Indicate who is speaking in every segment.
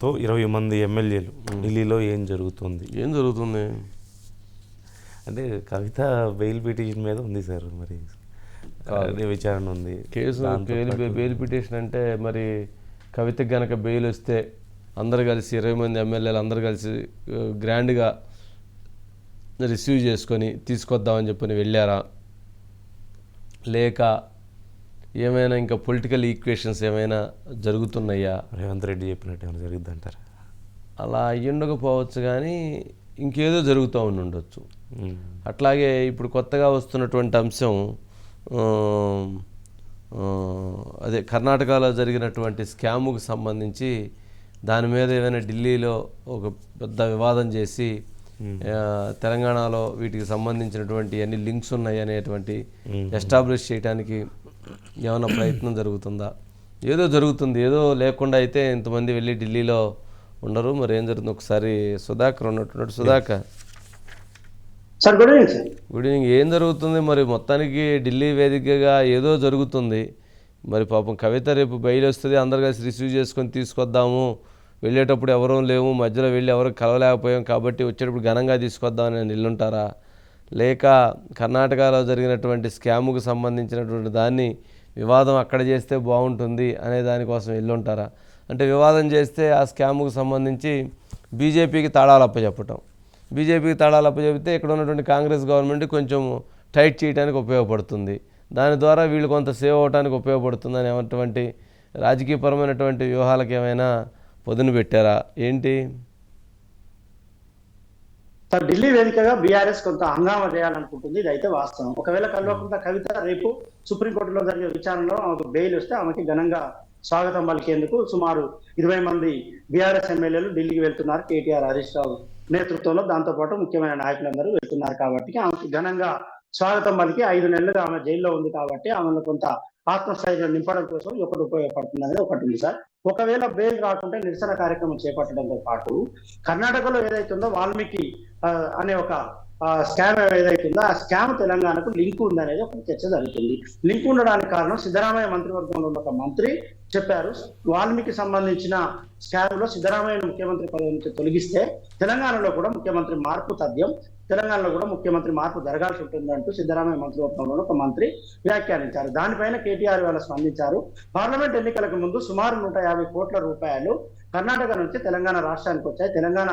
Speaker 1: తో ఇరవై మంది ఎమ్మెల్యేలు ఢిల్లీలో ఏం జరుగుతుంది?
Speaker 2: ఏం జరుగుతుంది?
Speaker 1: అంటే కవిత బెయిల్ పిటిషన్ మీద ఉంది సార్ మరి. అదే విచారణ ఉంది.
Speaker 2: కేసు బెయిల్
Speaker 1: పాటు-
Speaker 2: బెయిల్ పిటిషన్ అంటే మరి కవితకి గనక బెయిల్ వస్తే అందరు కలిసి ఇరవై మంది ఎమ్మెల్యేలు అందరు కలిసి గ్రాండ్గా రిసీవ్ చేసుకొని తీసుకొద్దామని చెప్పని వెళ్ళారా? లేక ఏమైనా ఇంకా పొలిటికల్ ఈక్వేషన్స్ ఏమైనా జరుగుతున్నాయా?
Speaker 1: రేవంత్ రెడ్డి చెప్పినట్టు ఏమైనా జరిగింది అంటారా
Speaker 2: అలా అయ్యుండకపోవచ్చు కానీ ఇంకేదో జరుగుతూ ఉండి ఉండొచ్చు అట్లాగే ఇప్పుడు కొత్తగా వస్తున్నటువంటి అంశం అదే కర్ణాటకలో జరిగినటువంటి స్కాముకు సంబంధించి దాని మీద ఏదైనా ఢిల్లీలో ఒక పెద్ద వివాదం చేసి తెలంగాణలో వీటికి సంబంధించినటువంటి అన్ని లింక్స్ ఉన్నాయి అనేటువంటి ఎస్టాబ్లిష్ చేయడానికి ఏమైనా ప్రయత్నం జరుగుతుందా? ఏదో జరుగుతుంది. ఏదో లేకుండా అయితే ఇంతమంది వెళ్ళి ఢిల్లీలో ఉండరు. మరి ఏం జరుగుతుంది? ఒకసారి Sudhakar ఉన్నట్టున్నాడు. Sudhakar.
Speaker 3: Sir good evening sir.
Speaker 2: Good evening. ఏం జరుగుతుంది? మరి మొత్తానికి ఢిల్లీ వేదికగా ఏదో జరుగుతుంది. మరి పాపం కవిత రేపు బయలు వస్తుంది. అందరు కలిసి రిసీవ్ చేసుకొని తీసుకొద్దాము. వెళ్ళేటప్పుడు ఎవరూ లేము మధ్యలో వెళ్ళి ఎవరు కలవలేకపోయాం కాబట్టి వచ్చేటప్పుడు ఘనంగా తీసుకొద్దామని నిల్లుంటారా? లేక కర్ణాటకలో జరిగినటువంటి స్కాముకు సంబంధించినటువంటి దాన్ని వివాదం అక్కడ చేస్తే బాగుంటుంది అనే దానికోసం వెళ్ళుంటారా అంటే వివాదం చేస్తే ఆ స్కాముకు సంబంధించి బీజేపీకి తాళాలు అప్పచెప్పటం. బీజేపీకి తాళాలు అప్పచెప్తే ఇక్కడ ఉన్నటువంటి కాంగ్రెస్ గవర్నమెంట్ కొంచెం టైట్ చేయడానికి ఉపయోగపడుతుంది. దాని ద్వారా వీళ్ళు కొంత సేవ్ అవడానికి ఉపయోగపడుతుంది అనేటువంటి రాజకీయపరమైనటువంటి వ్యూహాలకు ఏమైనా పొదును పెట్టారా? ఏంటి?
Speaker 3: సార్ ఢిల్లీ వేదికగా బీఆర్ఎస్ కొంత హంగామా చేయాలనుకుంటుంది ఇది అయితే వాస్తవం. ఒకవేళ కల్వకుంట కవిత రేపు సుప్రీంకోర్టులో జరిగే విచారణలో ఆమెకు బెయిల్ వస్తే ఆమెకి ఘనంగా స్వాగతం పలికేందుకు సుమారు ఇరవై మంది బీఆర్ఎస్ ఎమ్మెల్యేలు ఢిల్లీకి వెళ్తున్నారు. కేటీఆర్ హరీష్ రావు నేతృత్వంలో దాంతో పాటు ముఖ్యమైన నాయకులందరూ వెళ్తున్నారు కాబట్టి ఆమెకి ఘనంగా స్వాగతం పలికి ఐదు నెలలుగా ఆమె జైల్లో ఉంది కాబట్టి ఆమెను కొంత ఆత్మస్థైర్యం నింపడం కోసం ఒకటి ఉపయోగపడుతుంది అనేది ఒకటి ఉంది సార్. ఒకవేళ బెయిల్ రాకుంటే నిరసన కార్యక్రమం చేపట్టడంతో పాటు కర్ణాటకలో ఏదైతుందో వాల్మీకి అనే ఒక స్కామ్ ఏదైతుందో ఆ స్కామ్ తెలంగాణకు లింక్ ఉందనేది ఒక చర్చ జరుగుతుంది. లింక్ ఉండడానికి కారణం సిద్ధరామయ్య మంత్రివర్గంలో ఉన్న ఒక మంత్రి చెప్పారు. వాల్మీకి సంబంధించిన స్కామ్లో సిద్ధరామయ్యను ముఖ్యమంత్రి పదవి నుంచి తొలగిస్తే తెలంగాణలో కూడా ముఖ్యమంత్రి మార్పు తథ్యం తెలంగాణలో కూడా ముఖ్యమంత్రి మార్పు జరగాల్సి ఉంటుందంటూ సిద్ధరామయ్య మంత్రివర్గంలో ఒక మంత్రి వ్యాఖ్యానించారు. దానిపైన కేటీఆర్ వాళ్ళు స్పందించారు. పార్లమెంట్ ఎన్నికలకు ముందు సుమారు నూట యాభై కోట్ల రూపాయలు కర్ణాటక నుంచి తెలంగాణ రాష్ట్రానికి వచ్చాయి. తెలంగాణ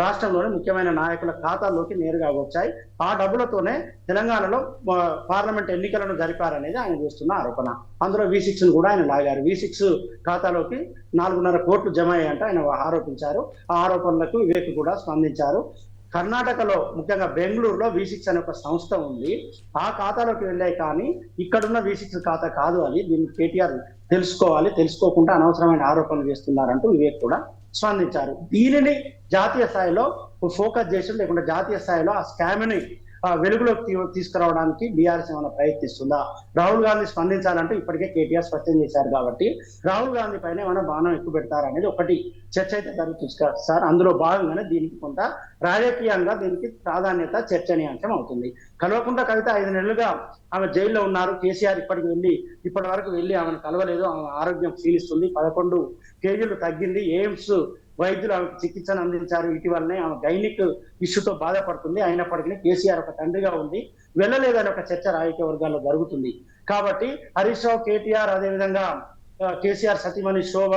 Speaker 3: రాష్ట్రంలోని ముఖ్యమైన నాయకుల ఖాతాల్లోకి నేరుగా వచ్చాయి. ఆ డబ్బులతోనే తెలంగాణలో పార్లమెంట్ ఎన్నికలను జరిపారనేది ఆయన చేస్తున్న ఆరోపణ. అందులో వి సిక్స్ కూడా ఆయన లాగారు. వి సిక్స్ ఖాతాలోకి నాలుగున్నర కోట్లు జమ అయ్యంట ఆయన ఆరోపించారు. ఆ ఆరోపణలకు వివేక్ కూడా స్పందించారు. కర్ణాటకలో ముఖ్యంగా బెంగళూరులో వి సిక్స్ అనే ఒక సంస్థ ఉంది. ఆ ఖాతాలోకి వెళ్ళాయి కానీ ఇక్కడున్న వి సిక్స్ ఖాతా కాదు అని దీన్ని కేటీఆర్ తెలుసుకోవాలి తెలుసుకోకుండా అనవసరమైన ఆరోపణలు చేస్తున్నారంటూ వివేక్ కూడా స్పందించారు. దీనిని జాతీయ స్థాయిలో ఫోకస్ చేసి లేకుంటే జాతీయ స్థాయిలో ఆ స్కామ్ని వెలుగులోకి తీసుకురావడానికి బీఆర్ఎస్ ఏమైనా ప్రయత్నిస్తుందా? రాహుల్ గాంధీ స్పందించాలంటూ ఇప్పటికే కేటీఆర్ స్పష్టం చేశారు కాబట్టి రాహుల్ గాంధీ పైన ఏమైనా బాణం ఎక్కువ పెడతారనేది ఒకటి చర్చ అయితే జరుగుతుంది సార్. అందులో భాగంగానే దీనికి కొంత రాజకీయంగా దీనికి ప్రాధాన్యత చర్చనీయాంశం అవుతుంది. కలవకుండా కవిత ఐదు నెలలుగా ఆమె జైల్లో ఉన్నారు. కేసీఆర్ ఇప్పటికి వెళ్ళి ఇప్పటి వరకు వెళ్ళి ఆమెను కలవలేదు. ఆమె ఆరోగ్యం క్షీణిస్తుంది. పదకొండు కేజీలు తగ్గింది. ఎయిమ్స్ వైద్యులు ఆమెకు చికిత్సను అందించారు. ఇటీవలనే ఆమె గైనిక్ ఇష్యూతో బాధపడుతుంది. అయినప్పటికీ కేసీఆర్ ఒక తండ్రిగా ఉంది. వెళ్ళలేదని ఒక చర్చ రాజకీయ వర్గాల్లో జరుగుతుంది. కాబట్టి హరీష్ రావు కేటీఆర్ అదేవిధంగా కేసీఆర్ సతీమణి శోభ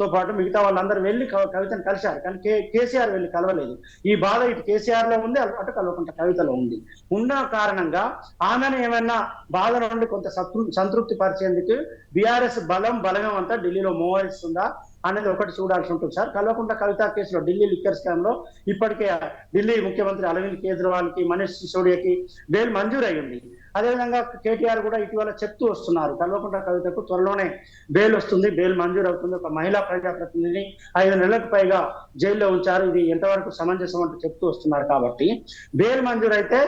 Speaker 3: తో పాటు మిగతా వాళ్ళందరూ వెళ్ళి కవితను కలిశారు. కానీ కే కేసీఆర్ వెళ్ళి కలవలేదు. ఈ బాధ ఇటు కేసీఆర్లో ఉంది అటు కలవకుంట కవితలో ఉంది. ఉన్న కారణంగా ఆమెను ఏమైనా బాధ నుండి కొంత సంతృప్తి పరిచేందుకు బీఆర్ఎస్ బలం బలగం అంతా ఢిల్లీలో మోహరిస్తుందా అనేది ఒకటి చూడాల్సి ఉంటుంది సార్. కల్వకుంట్ల కవిత కేసులో ఢిల్లీ లిక్కర్ స్కామ్లో ఇప్పటికే ఢిల్లీ ముఖ్యమంత్రి అరవింద్ కేజ్రీవాల్కి మనీష్ సిసోడియాకి బెయిల్ మంజూరు అయ్యింది అదేవిధంగా కేటీఆర్ కూడా ఇటీవల చెప్తూ వస్తున్నారు. కల్వకుంట్ల కవితకు త్వరలోనే బెయిల్ వస్తుంది. బెయిల్ మంజూరు అవుతుంది. ఒక మహిళా ప్రజాప్రతినిధిని ఐదు నెలలకు పైగా జైల్లో ఉంచారు. ఇది ఎంతవరకు సమంజసం అంటూ చెప్తూ వస్తున్నారు కాబట్టి బెయిల్ మంజూరు అయితే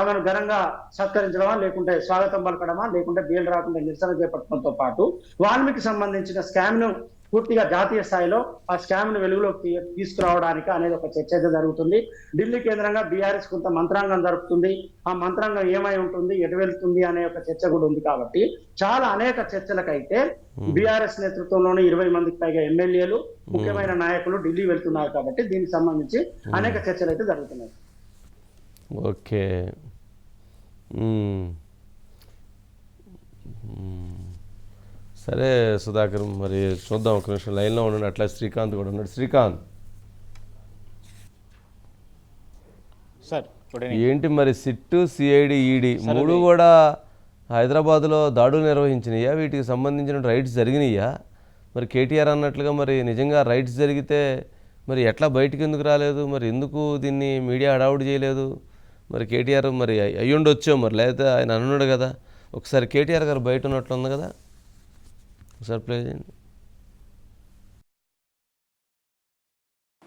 Speaker 3: ఆమెను ఘనంగా సత్కరించడమా లేకుంటే స్వాగతం పలకడమా లేకుంటే బెయిల్ రాకుండా నిరసన చేపట్టడంతో పాటు వాల్మీకి సంబంధించిన స్కామ్ను పూర్తిగా జాతీయ స్థాయిలో ఆ స్కామ్ను వెలుగులోకి తీసుకురావడానికి అనేది ఒక చర్చ అయితే జరుగుతుంది. ఢిల్లీ కేంద్రంగా బీఆర్ఎస్ కొంత మంత్రాంగం జరుపుతుంది. ఆ మంత్రాంగం ఏమై ఉంటుంది ఎటు వెళ్తుంది అనే ఒక చర్చ కూడా ఉంది కాబట్టి చాలా అనేక చర్చలకైతే బీఆర్ఎస్ నేతృత్వంలోని ఇరవై మందికి పైగా ఎమ్మెల్యేలు ముఖ్యమైన నాయకులు ఢిల్లీ వెళ్తున్నారు కాబట్టి దీనికి సంబంధించి అనేక చర్చలు అయితే జరుగుతున్నాయి.
Speaker 2: ఓకే. సరే సుధాకర్ మరి చూద్దాం ఒక నిమిషం లైన్లో ఉండండి అట్లా శ్రీకాంత్ కూడా ఉన్నాడు. శ్రీకాంత్.
Speaker 4: సార్
Speaker 2: ఏంటి మరి సిట్టు సిఐడి ఈడీ? మూడు కూడా హైదరాబాద్లో దాడులు నిర్వహించినాయా? వీటికి సంబంధించిన రైడ్స్ జరిగినాయా? మరి కేటీఆర్ అన్నట్లుగా మరి నిజంగా రైడ్స్ జరిగితే మరి ఎట్లా బయటికి ఎందుకు రాలేదు? మరి ఎందుకు దీన్ని మీడియా అడావుడ్ చేయలేదు? మరి కేటీఆర్ మరి అయ్- అయ్యుండొచ్చో మరి లేకపోతే ఆయన అన్నాడు కదా? ఒకసారి కేటీఆర్ గారు బయట ఉన్నట్లు ఉంది కదా? ఒకసారి ప్లే చేయండి.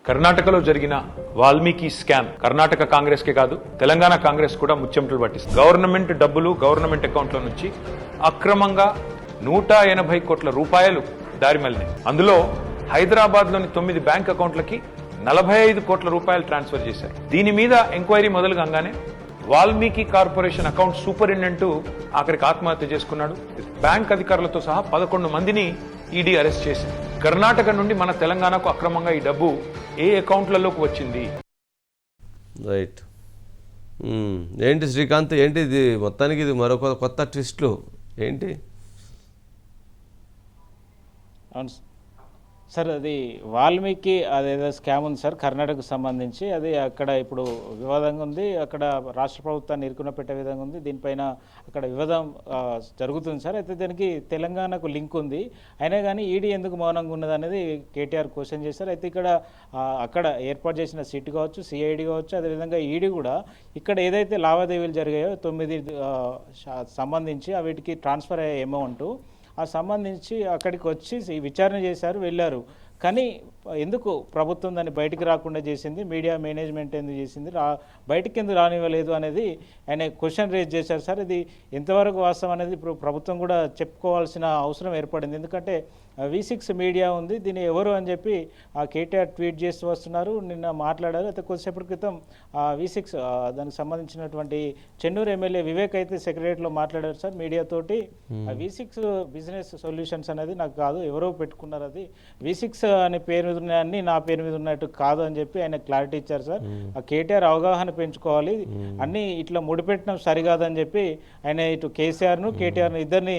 Speaker 5: కర్ణాటకలో జరిగిన వాల్మీకి స్కామ్ కర్ణాటక కాంగ్రెస్ కే కాదు తెలంగాణ కాంగ్రెస్ కూడా ముచ్చెమటలు పట్టిస్తుంది. గవర్నమెంట్ డబ్బులు గవర్నమెంట్ అకౌంట్ల నుంచి అక్రమంగా నూట ఎనభై కోట్ల రూపాయలు దారిమల్లినాయి అందులో హైదరాబాద్లోని తొమ్మిది బ్యాంక్ అకౌంట్లకి నలభై ఐదు కోట్ల రూపాయలు ట్రాన్స్ఫర్ చేశారు. దీని మీద ఎంక్వైరీ మొదలు కాగానే వాల్మీకి కార్పొరేషన్ అకౌంట్ సూపరింటెండెంట్ ఆఖరికి ఆత్మహత్య చేసుకున్నాడు. బ్యాంక్ అధికారులతో సహా పదకొండు మందిని ఈడీ అరెస్ట్ చేసింది. కర్ణాటక నుండి మన తెలంగాణకు అక్రమంగా ఈ డబ్బు ఏ అకౌంట్లలోకి వచ్చింది?
Speaker 2: రైట్. ఏంటి శ్రీకాంత్? ఏంటి ఇది మొత్తానికి ఇది మరొక కొత్త ట్విస్ట్లు? ఏంటి?
Speaker 4: అవును సార్. అది వాల్మీకి అదేదో స్కామ్ ఉంది సార్ కర్ణాటకకు సంబంధించి. అది అక్కడ ఇప్పుడు వివాదంగా ఉంది. అక్కడ రాష్ట్ర ప్రభుత్వాన్ని ఇరుకున పెట్టే విధంగా ఉంది. దీనిపైన అక్కడ వివాదం జరుగుతుంది సార్. అయితే దానికి తెలంగాణకు లింక్ ఉంది. అయినా కానీ ఈడీ ఎందుకు మౌనంగా ఉన్నది అనేది కేటీఆర్ క్వశ్చన్ చేశారు. అయితే ఇక్కడ అక్కడ ఏర్పాటు చేసిన సిట్ కావచ్చు సిఐడి కావచ్చు అదేవిధంగా ఈడీ కూడా ఇక్కడ ఏదైతే లావాదేవీలు జరిగాయో తొమ్మిది సంబంధించి వీటికి ట్రాన్స్ఫర్ అయ్యే అమౌంట్ ఆ సంబంధించి అక్కడికి వచ్చి విచారణ చేశారు వెళ్ళారు. కానీ ఎందుకు ప్రభుత్వం దాన్ని బయటికి రాకుండా చేసింది? మీడియా మేనేజ్మెంట్ ఎందుకు చేసింది? రా బయటికి ఎందుకు రానివ్వలేదు అనేది ఆయన క్వశ్చన్ రేజ్ చేశారు సార్. ఇది ఎంతవరకు వాస్తవం అనేది ఇప్పుడు ప్రభుత్వం కూడా చెప్పుకోవాల్సిన అవసరం ఏర్పడింది. ఎందుకంటే వి సిక్స్ మీడియా ఉంది. దీన్ని ఎవరు అని చెప్పి ఆ కేటీఆర్ ట్వీట్ చేస్తూ వస్తున్నారు. నిన్న మాట్లాడారు. అయితే కొద్దిసేపటి క్రితం ఆ వి సిక్స్ దానికి సంబంధించినటువంటి చెన్నూరు ఎమ్మెల్యే వివేక్ అయితే సెక్రటరీలో మాట్లాడారు సార్. మీడియాతోటి ఆ వి సిక్స్ బిజినెస్ సొల్యూషన్స్ అనేది నాకు కాదు. ఎవరో పెట్టుకున్నారు అది. వి సిక్స్ అనే పేరు మీద ఉన్న అన్ని నా పేరు మీద ఉన్నట్టు కాదు అని చెప్పి ఆయన క్లారిటీ ఇచ్చారు సార్. ఆ కేటీఆర్ అవగాహన పెంచుకోవాలి. అన్ని ఇట్లా ముడిపెట్టడం సరికాదని చెప్పి ఆయన ఇటు కేసీఆర్ను కేటీఆర్ను ఇద్దరిని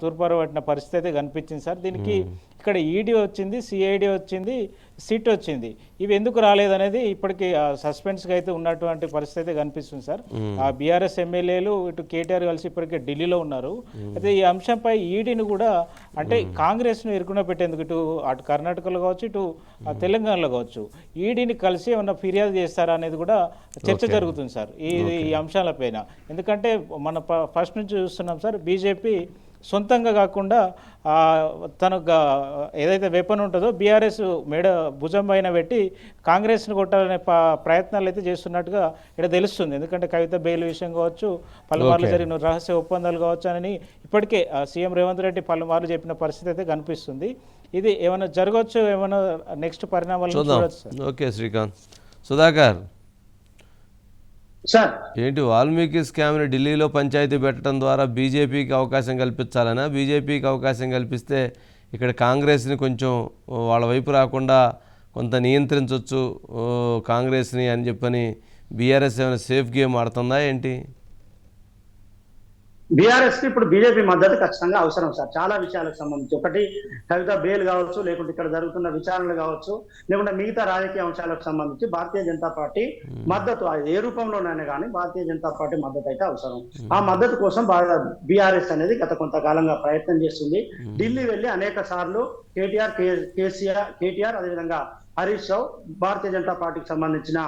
Speaker 4: తూర్పారు పట్టిన పరిస్థితి అయితే కనిపించింది సార్. దీనికి ఇక్కడ ఈడీ వచ్చింది సిఐడి వచ్చింది సిట్ వచ్చింది. ఇవి ఎందుకు రాలేదనేది ఇప్పటికి సస్పెన్స్గా అయితే ఉన్నటువంటి పరిస్థితి అయితే కనిపిస్తుంది సార్. ఆ బీఆర్ఎస్ ఎమ్మెల్యేలు ఇటు కేటీఆర్ కలిసి ఇప్పటికే ఢిల్లీలో ఉన్నారు. అయితే ఈ అంశంపై ఈడీని కూడా అంటే కాంగ్రెస్ను ఇరుకున పెట్టేందుకు ఇటు అటు కర్ణాటకలో కావచ్చు ఇటు తెలంగాణలో కావచ్చు ఈడీని కలిసి ఏమన్నా ఫిర్యాదు చేస్తారా అనేది కూడా చర్చ జరుగుతుంది సార్. ఈ ఈ అంశాలపైన ఎందుకంటే మన ఫస్ట్ నుంచి చూస్తున్నాం సార్ బీజేపీ సొంతంగా కాకుండా తన ఏదైతే వెపన్ ఉంటుందో బీఆర్ఎస్ మేడ భుజం పైన పెట్టి కాంగ్రెస్ను కొట్టాలనే ప- ప్రయత్నాలు అయితే చేస్తున్నట్టుగా ఇక్కడ తెలుస్తుంది. ఎందుకంటే కవిత బెయిల్ విషయం కావచ్చు పలుమార్లు. జరిగిన రహస్య ఒప్పందాలు కావచ్చు అని ఇప్పటికే సీఎం రేవంత్ రెడ్డి పలుమార్లు చెప్పిన పరిస్థితి అయితే కనిపిస్తుంది. ఇది ఏమైనా జరగవచ్చు ఏమైనా నెక్స్ట్ పరిణామాలు
Speaker 2: ఓకే శ్రీకాంత్. సుధాకర్.
Speaker 3: సార్.
Speaker 2: ఏంటి వాల్మీకి స్కామ్ని ఢిల్లీలో పంచాయతీ పెట్టడం ద్వారా బీజేపీకి అవకాశం కల్పించాలనా? బీజేపీకి అవకాశం కల్పిస్తే ఇక్కడ కాంగ్రెస్ని కొంచెం వాళ్ళ వైపు రాకుండా కొంత నియంత్రించవచ్చు కాంగ్రెస్ని అని చెప్పని బీఆర్ఎస్ ఏమైనా సేఫ్ గేమ్ ఆడుతుందా ఏంటి?
Speaker 3: బీఆర్ఎస్కి ఇప్పుడు బీజేపీ మద్దతు ఖచ్చితంగా అవసరం సార్. చాలా విషయాలకు సంబంధించి. ఒకటి కవిత బెయిల్ కావచ్చు లేకుంటే ఇక్కడ జరుగుతున్న విచారణలు కావచ్చు లేకుంటే మిగతా రాజకీయ అంశాలకు సంబంధించి భారతీయ జనతా పార్టీ మద్దతు ఏ రూపంలోనైనా కానీ భారతీయ జనతా పార్టీ మద్దతు అయితే అవసరం. ఆ మద్దతు కోసం బీఆర్ఎస్ అనేది గత కొంతకాలంగా ప్రయత్నం చేస్తుంది. ఢిల్లీ వెళ్ళి అనేక సార్లు కేటీఆర్ కేసీఆర్ కేటీఆర్ అదేవిధంగా హరీష్ రావు భారతీయ జనతా పార్టీకి సంబంధించిన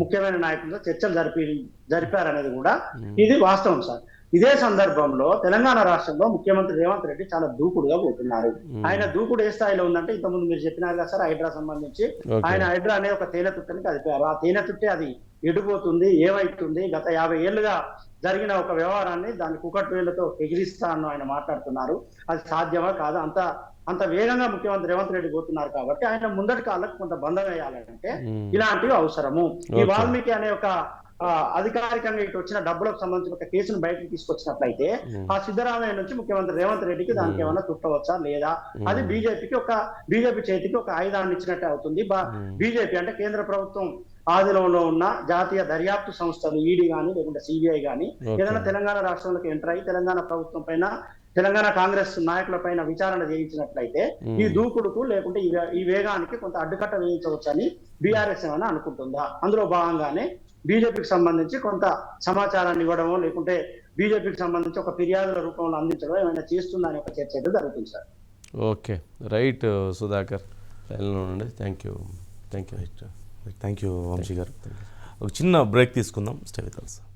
Speaker 3: ముఖ్యమైన నాయకులతో చర్చలు జరిపి జరిపారనేది కూడా ఇది వాస్తవం సార్. ఇదే సందర్భంలో తెలంగాణ రాష్ట్రంలో ముఖ్యమంత్రి రేవంత్ రెడ్డి చాలా దూకుడుగా పోతున్నారు. ఆయన దూకుడు ఏ స్థాయిలో ఉందంటే ఇంతకుముందు మీరు చెప్పినారు కదా సార్ హైడ్రా సంబంధించి. ఆయన హైడ్రా అనే ఒక తేనె తుట్టని ఆ తేనె తుట్టే అది ఎడిపోతుంది ఏమైతుంది గత యాభై ఏళ్ళుగా జరిగిన ఒక వ్యవహారాన్ని దాన్ని కుకట్ వేళ్ళతో ఎగిరిస్తాను ఆయన మాట్లాడుతున్నారు. అది సాధ్యమా కాదా? అంత అంత వేగంగా ముఖ్యమంత్రి రేవంత్ రెడ్డి పోతున్నారు కాబట్టి ఆయన ముందటి కాళ్ళకు కొంత బంధం వేయాలంటే. ఇలాంటివి అవసరము. ఈ. వాల్మీకి అనే ఒక అధికారికంగా ఇటు వచ్చిన డబ్బులకు సంబంధించిన ఒక కేసును బయటకు తీసుకొచ్చినట్లయితే ఆ సిద్ధరామయ్య నుంచి ముఖ్యమంత్రి రేవంత్ రెడ్డికి దానికి ఏమైనా చుట్టవచ్చా లేదా? అది బీజేపీకి ఒక బీజేపీ చేతికి ఒక ఆయుధాన్ని ఇచ్చినట్టే అవుతుంది. బీజేపీ అంటే కేంద్ర ప్రభుత్వం ఆధీనంలో ఉన్న జాతీయ దర్యాప్తు సంస్థలు ఈడీ గాని లేకుంటే సిబిఐ గాని
Speaker 2: Okay.
Speaker 3: ఏదైనా తెలంగాణ రాష్ట్రంలోకి ఎంటర్ అయ్యి తెలంగాణ ప్రభుత్వం పైన తెలంగాణ కాంగ్రెస్ నాయకుల పైన విచారణ చేయించినట్లయితే ఈ దూకుడుకు లేకుంటే ఈ వేగానికి కొంత అడ్డుకట్ట వేయించవచ్చని బీఆర్ఎస్ ఏమైనా అనుకుంటుందా? అందులో భాగంగానే బీజేపీకి సంబంధించి కొంత సమాచారాన్ని ఇవ్వడమో లేకుంటే బీజేపీకి సంబంధించి ఒక ఫిర్యాదుల రూపంలో అందించడం ఏమైనా చేస్తుందా అనే ఒక చర్చ అయితే జరుగుతుంది సార్.
Speaker 2: ఓకే. రైట్ సుధాకర్ లైన్లో ఉండండి. Thank you thank you
Speaker 1: thank you Vamshi garu. ఒక చిన్న బ్రేక్ తీసుకుందాం. Stay with us.